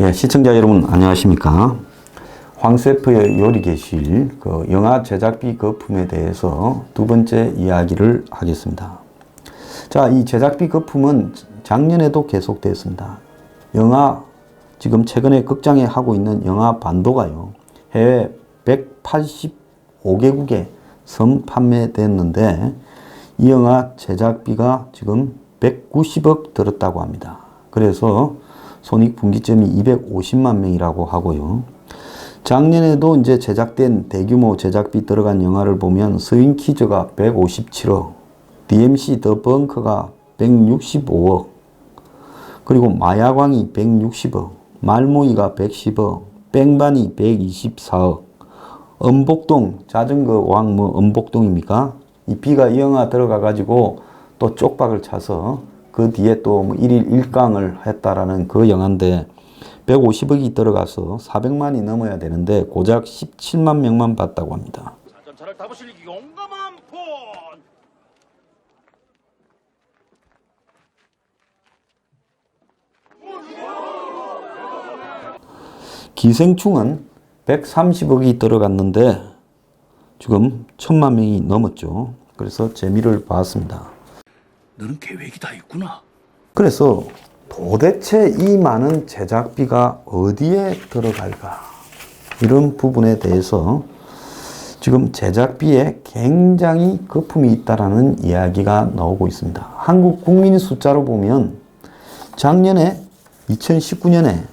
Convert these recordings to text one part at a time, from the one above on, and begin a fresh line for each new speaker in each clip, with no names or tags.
예, 시청자 여러분 안녕하십니까? 황세프의 요리계실 그 영화 제작비 거품에 대해서 두 번째 이야기를 하겠습니다. 자, 이 제작비 거품은 작년에도 계속됐습니다. 영화 지금 최근에 극장에 하고 있는 영화 반도가요. 해외 185개국에 선 판매됐는데 이 영화 제작비가 지금 190억 들었다고 합니다. 그래서 손익 분기점이 250만 명이라고 하고요. 작년에도 이제 제작된 대규모 제작비 들어간 영화를 보면 스윙키즈가 157억, DMC 더 벙커가 165억, 그리고 마야광이 160억, 말모이가 110억, 뺑반이 124억, 엄복동 자전거 왕 뭐 엄복동입니까? 이 비가 이 영화 들어가 가지고 또 쪽박을 차서 그 뒤에 또뭐 1일 1강을 했다라는 그 영화인데 150억이 들어가서 400만이 넘어야 되는데 고작 17만 명만 봤다고 합니다.
자전차를 타보실 용감한 폰
기생충은 130억이 들어갔는데 지금 천만 명이 넘었죠. 그래서 재미를 봤습니다.
너는 계획이 다 있구나
그래서 도대체 이 많은 제작비가 어디에 들어갈까? 이런 부분에 대해서 지금 제작비에 굉장히 거품이 있다라는 이야기가 나오고 있습니다. 한국 국민 숫자로 보면 작년에 2019년에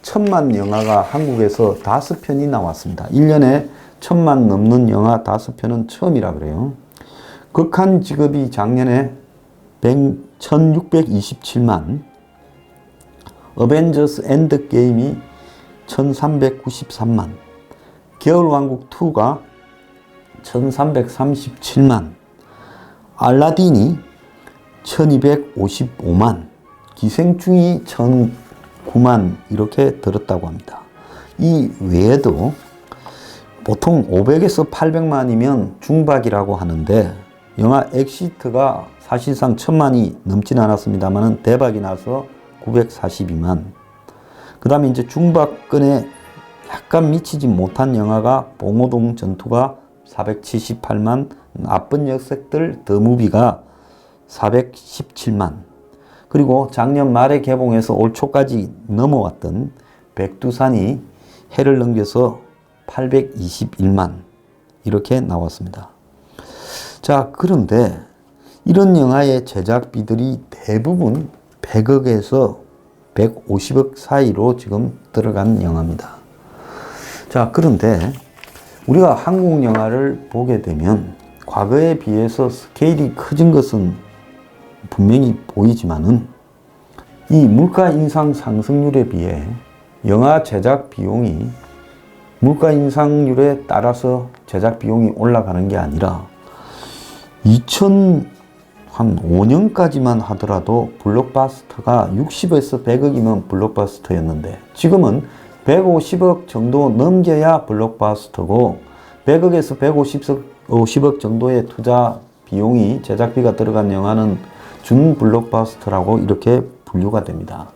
천만 영화가 한국에서 다섯 편이 나왔습니다. 1년에 천만 넘는 영화 다섯 편은 처음이라 그래요. 극한 직업이 작년에 100, 1627만, 어벤져스 엔드 게임이 1393만, 겨울왕국 2가 1337만, 알라딘이 1255만, 기생충이 1009만 이렇게 들었다고 합니다. 이 외에도 보통 500에서 800만이면 중박이라고 하는데 영화 엑시트가 사실상 천만이 넘진 않았습니다만 대박이 나서 942만. 그 다음에 이제 중박권에 약간 미치지 못한 영화가 봉오동 전투가 478만, 나쁜 녀석들 더 무비가 417만. 그리고 작년 말에 개봉해서 올 초까지 넘어왔던 백두산이 해를 넘겨서 821만 이렇게 나왔습니다. 자, 그런데 이런 영화의 제작비들이 대부분 100억에서 150억 사이로 지금 들어간 영화입니다. 자, 그런데 우리가 한국 영화를 보게 되면 과거에 비해서 스케일이 커진 것은 분명히 보이지만은 이 물가 인상 상승률에 비해 영화 제작 비용이 물가 인상률에 따라서 제작 비용이 올라가는 게 아니라 2000 한 5년까지만 하더라도 블록바스터가 60에서 100억이면 블록바스터였는데 지금은 150억 정도 넘겨야 블록바스터고 100억에서 150억 50억 정도의 투자 비용이 제작비가 들어간 영화는 준 블록바스터라고 이렇게 분류가 됩니다.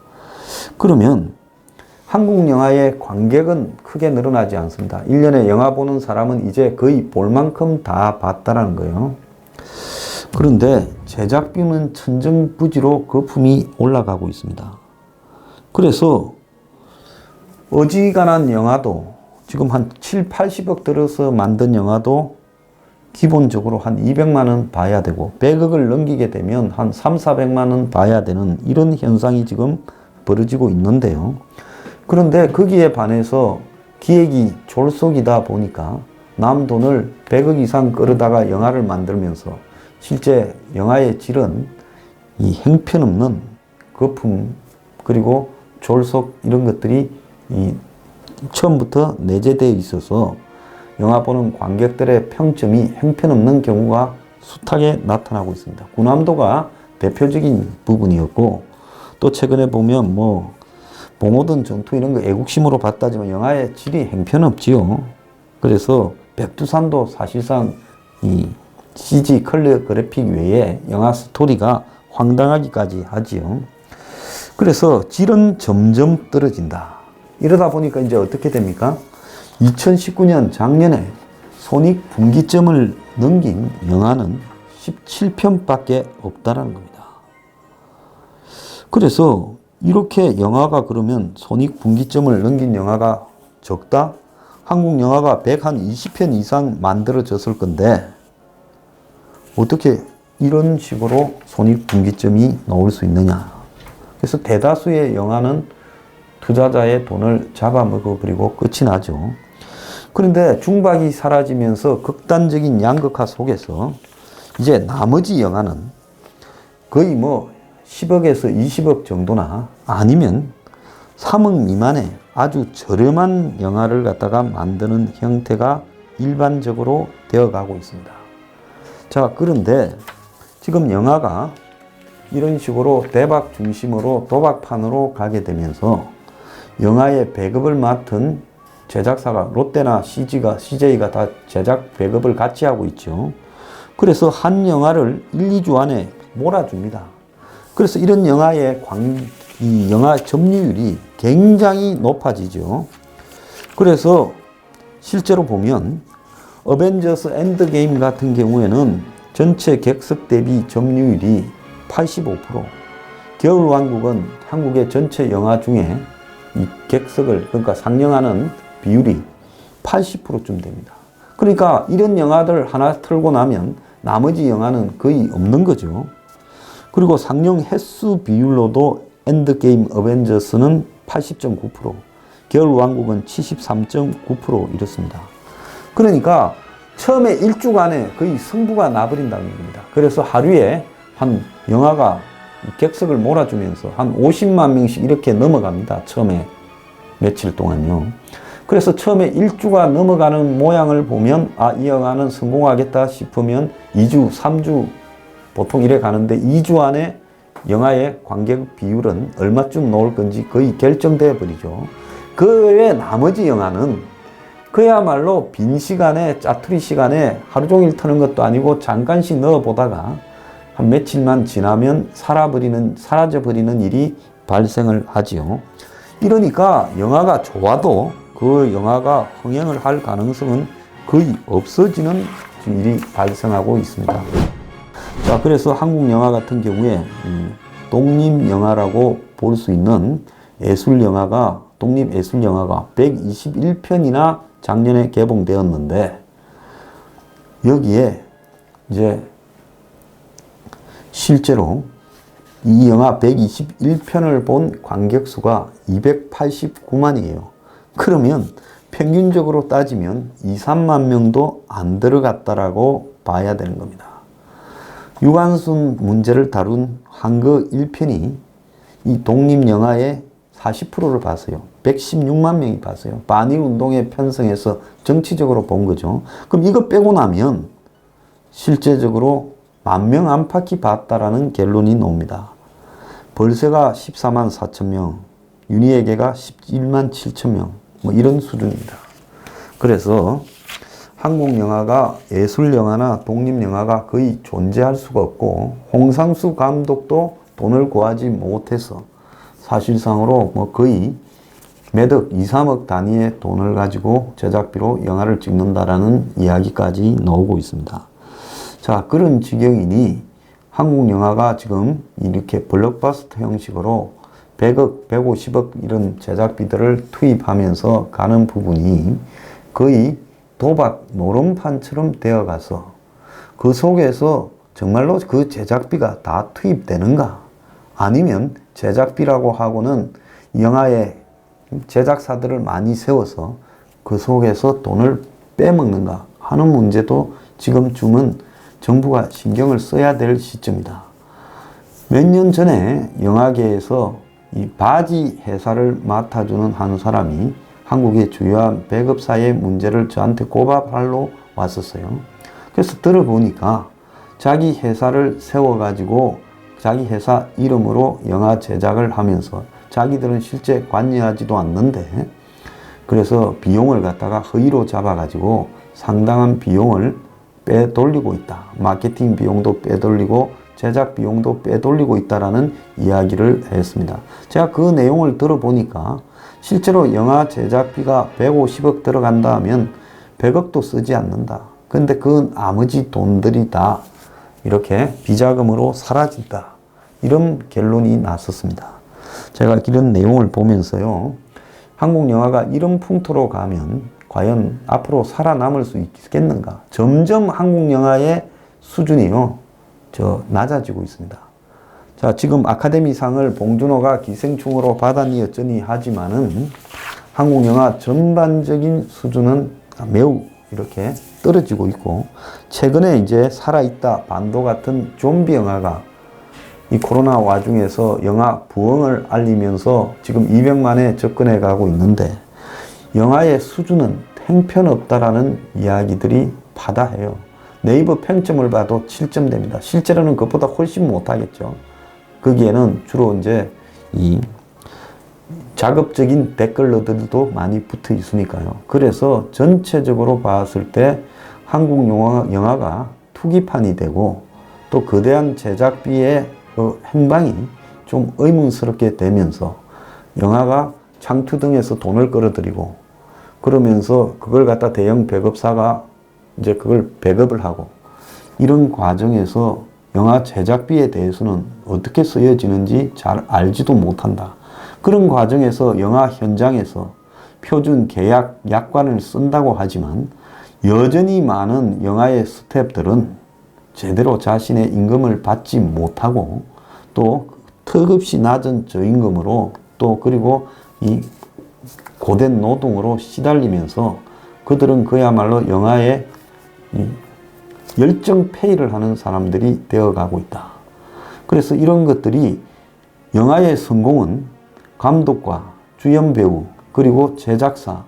그러면 한국 영화의 관객은 크게 늘어나지 않습니다. 1년에 영화 보는 사람은 이제 거의 볼 만큼 다 봤다라는 거예요. 그런데 제작비는 천정부지로 거품이 올라가고 있습니다. 그래서 어지간한 영화도 지금 한 7, 80억 들어서 만든 영화도 기본적으로 한 200만 원 봐야 되고 100억을 넘기게 되면 한 3, 400만 원 봐야 되는 이런 현상이 지금 벌어지고 있는데요. 그런데 거기에 반해서 기획이 졸속이다 보니까 남 돈을 100억 이상 끌어다가 영화를 만들면서 실제 영화의 질은 이 형편없는 거품 그리고 졸속 이런 것들이 이 처음부터 내재되어 있어서 영화 보는 관객들의 평점이 형편없는 경우가 숱하게 나타나고 있습니다. 군함도가 대표적인 부분이었고 또 최근에 보면 뭐 봉오든 전투 이런 거 애국심으로 봤다지만 영화의 질이 형편없지요. 그래서 백두산도 사실상 이 CG 컬러 그래픽 외에 영화 스토리가 황당하기까지 하지요. 그래서 질은 점점 떨어진다. 이러다 보니까 이제 어떻게 됩니까? 2019년 작년에 손익 분기점을 넘긴 영화는 17편밖에 없다라는 겁니다. 그래서 이렇게 영화가 그러면 손익 분기점을 넘긴 영화가 적다? 한국 영화가 120편 이상 만들어졌을 건데 어떻게 이런 식으로 손익 분기점이 나올 수 있느냐? 그래서 대다수의 영화는 투자자의 돈을 잡아먹어 버리고 끝이 나죠. 그런데 중박이 사라지면서 극단적인 양극화 속에서 이제 나머지 영화는 거의 뭐 10억에서 20억 정도나 아니면 3억 미만의 아주 저렴한 영화를 갖다가 만드는 형태가 일반적으로 되어 가고 있습니다. 자, 그런데 지금 영화가 이런 식으로 대박 중심으로 도박판으로 가게 되면서 영화의 배급을 맡은 제작사가 롯데나 CG가 CJ가 다 제작 배급을 같이 하고 있죠. 그래서 한 영화를 1, 2주 안에 몰아줍니다. 그래서 이런 영화의 광, 이 영화 점유율이 굉장히 높아지죠. 그래서 실제로 보면 어벤져스 엔드게임 같은 경우에는 전체 객석 대비 점유율이 85%, 겨울왕국은 한국의 전체 영화 중에 이 객석을 그러니까 상영하는 비율이 80%쯤 됩니다. 그러니까 이런 영화들 하나 틀고 나면 나머지 영화는 거의 없는 거죠. 그리고 상영 횟수 비율로도 엔드게임 어벤져스는 80.9%, 겨울왕국은 73.9% 이렇습니다. 그러니까 처음에 일주간에 거의 승부가 나버린다는 겁니다. 그래서 하루에 한 영화가 객석을 몰아주면서 한 50만 명씩 이렇게 넘어갑니다. 처음에 며칠 동안요. 그래서 처음에 일주가 넘어가는 모양을 보면 아, 이 영화는 성공하겠다 싶으면 2주, 3주 보통 이래 가는데 2주 안에 영화의 관객 비율은 얼마쯤 나올 건지 거의 결정되어 버리죠. 그 외에 나머지 영화는 그야말로 빈 시간에 짜투리 시간에 하루 종일 트는 것도 아니고 잠깐씩 넣어 보다가 한 며칠만 지나면 사라버리는 사라져 버리는 일이 발생을 하지요. 이러니까 영화가 좋아도 그 영화가 흥행을 할 가능성은 거의 없어지는 일이 발생하고 있습니다. 자, 그래서 한국 영화 같은 경우에 음, 독립 영화라고 볼 수 있는 예술 영화가 독립 예술 영화가 121편이나 작년에 개봉되었는데 여기에 이제 실제로 이 영화 121편을 본 관객 수가 289만이에요. 그러면 평균적으로 따지면 2, 3만 명도 안 들어갔다라고 봐야 되는 겁니다. 유관순 문제를 다룬 한거 1편이 이 독립영화의 40%를 봤어요. 116만 명이 봤어요. 반일 운동에 편성해서 정치적으로 본 거죠. 그럼 이거 빼고 나면 실제적으로 만 명 안팎이 봤다라는 결론이 나옵니다. 벌새가 14만 4천 명, 윤희에게가 11만 7천 명, 뭐 이런 수준입니다. 그래서 한국 영화가 예술 영화나 독립 영화가 거의 존재할 수가 없고 홍상수 감독도 돈을 구하지 못해서 사실상으로 뭐 거의 매덕 2, 3억 단위의 돈을 가지고 제작비로 영화를 찍는다라는 이야기까지 나오고 있습니다. 자, 그런 지경이니 한국 영화가 지금 이렇게 블록버스터 형식으로 100억, 150억 이런 제작비들을 투입하면서 가는 부분이 거의 도박 노름판처럼 되어 가서 그 속에서 정말로 그 제작비가 다 투입되는가? 아니면 제작비라고 하고는 영화의 제작사들을 많이 세워서 그 속에서 돈을 빼먹는가 하는 문제도 지금쯤은 정부가 신경을 써야 될 시점이다. 몇 년 전에 영화계에서 이 바지 회사를 맡아주는 한 사람이 한국의 주요한 배급사의 문제를 저한테 고발하러 왔었어요. 그래서 들어보니까 자기 회사를 세워가지고 자기 회사 이름으로 영화 제작을 하면서 자기들은 실제 관여하지도 않는데 그래서 비용을 갖다가 허위로 잡아가지고 상당한 비용을 빼돌리고 있다. 마케팅 비용도 빼돌리고 제작 비용도 빼돌리고 있다라는 이야기를 했습니다. 제가 그 내용을 들어보니까 실제로 영화 제작비가 150억 들어간다 하면 100억도 쓰지 않는다. 근데 그건 아무지 돈들이 다. 이렇게 비자금으로 사라진다. 이런 결론이 났었습니다. 제가 이런 내용을 보면서요. 한국 영화가 이런 풍토로 가면 과연 앞으로 살아남을 수 있겠는가? 점점 한국 영화의 수준이요. 저 낮아지고 있습니다. 자, 지금 아카데미상을 봉준호가 기생충으로 받았니 어쩌니 하지만은 한국 영화 전반적인 수준은 매우 이렇게 떨어지고 있고 최근에 이제 살아있다 반도 같은 좀비 영화가 이 코로나 와중에서 영화 부흥을 알리면서 지금 200만에 접근해 가고 있는데 영화의 수준은 형편없다라는 이야기들이 바다해요. 네이버 평점을 봐도 7점 됩니다. 실제로는 그것보다 훨씬 못하겠죠. 거기에는 주로 이제 이 자극적인 댓글들도 많이 붙어 있으니까요. 그래서 전체적으로 봤을 때 한국 영화, 영화가 투기판이 되고 또 거대한 제작비의 그 행방이 좀 의문스럽게 되면서 영화가 창투 등에서 돈을 끌어들이고 그러면서 그걸 갖다 대형 배급사가 이제 그걸 배급을 하고 이런 과정에서 영화 제작비에 대해서는 어떻게 쓰여지는지 잘 알지도 못한다. 그런 과정에서 영화 현장에서 표준 계약 약관을 쓴다고 하지만 여전히 많은 영화의 스탭들은 제대로 자신의 임금을 받지 못하고 또 턱없이 낮은 저임금으로 또 그리고 이 고된 노동으로 시달리면서 그들은 그야말로 영화의 이 열정 페이를 하는 사람들이 되어가고 있다. 그래서 이런 것들이 영화의 성공은 감독과 주연 배우 그리고 제작사,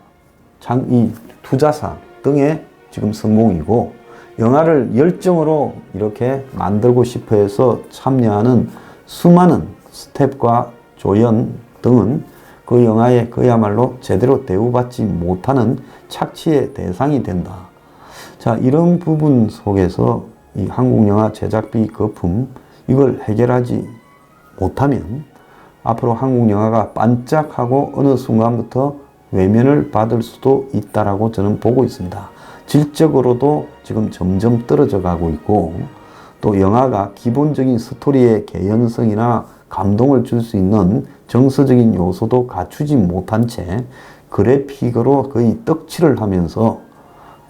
장, 이 투자사 등의 지금 성공이고 영화를 열정으로 이렇게 만들고 싶어 해서 참여하는 수많은 스탭과 조연 등은 그 영화에 그야말로 제대로 대우받지 못하는 착취의 대상이 된다. 자, 이런 부분 속에서 이 한국 영화 제작비 거품 이걸 해결하지 못하면 앞으로 한국 영화가 반짝하고 어느 순간부터 외면을 받을 수도 있다라고 저는 보고 있습니다. 질적으로도 지금 점점 떨어져 가고 있고 또 영화가 기본적인 스토리의 개연성이나 감동을 줄 수 있는 정서적인 요소도 갖추지 못한 채 그래픽으로 거의 떡칠을 하면서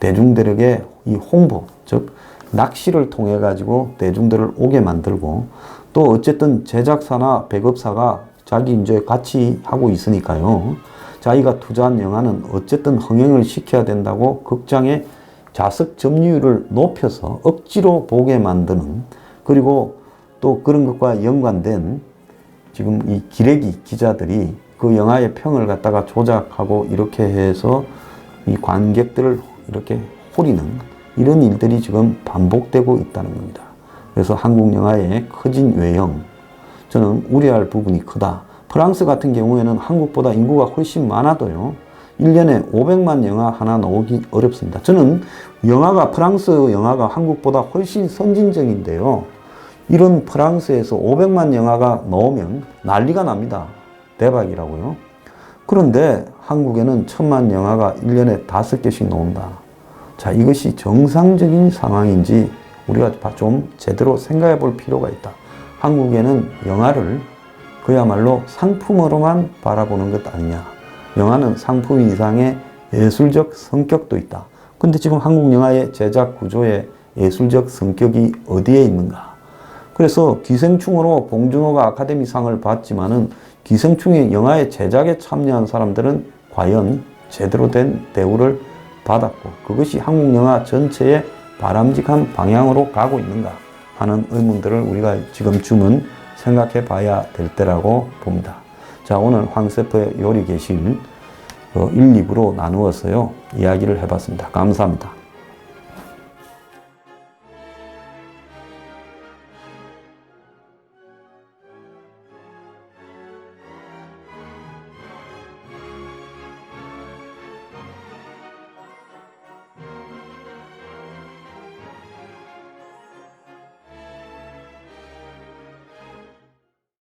대중들에게 이 홍보, 즉 낚시를 통해 가지고 대중들을 오게 만들고 또 어쨌든 제작사나 배급사가 자기 이제 같이 하고 있으니까요. 자기가 투자한 영화는 어쨌든 흥행을 시켜야 된다고 극장의 좌석 점유율을 높여서 억지로 보게 만드는 그리고 또 그런 것과 연관된 지금 이 기레기 기자들이 그 영화의 평을 갖다가 조작하고 이렇게 해서 이 관객들을 이렇게 호리는 이런 일들이 지금 반복되고 있다는 겁니다. 그래서 한국 영화의 커진 외형 저는 우려할 부분이 크다. 프랑스 같은 경우에는 한국보다 인구가 훨씬 많아도요. 1년에 500만 영화 하나 나오기 어렵습니다. 저는 영화가 프랑스 영화가 한국보다 훨씬 선진적인데요. 이런 프랑스에서 500만 영화가 나오면 난리가 납니다. 대박이라고요. 그런데 한국에는 천만 영화가 1년에 다섯 개씩 나온다. 자, 이것이 정상적인 상황인지 우리가 좀 제대로 생각해 볼 필요가 있다. 한국에는 영화를 그야말로 상품으로만 바라보는 것 아니냐. 영화는 상품 이상의 예술적 성격도 있다. 근데 지금 한국 영화의 제작 구조에 예술적 성격이 어디에 있는가? 그래서 기생충으로 봉준호가 아카데미상을 받지만은 기생충의 영화의 제작에 참여한 사람들은 과연 제대로 된 대우를 받았고 그것이 한국 영화 전체의 바람직한 방향으로 가고 있는가 하는 의문들을 우리가 지금쯤은 생각해 봐야 될 때라고 봅니다. 자, 오늘 황세포의 요리 계실 1, 2부로 나누어서요, 이야기를 해봤습니다. 감사합니다.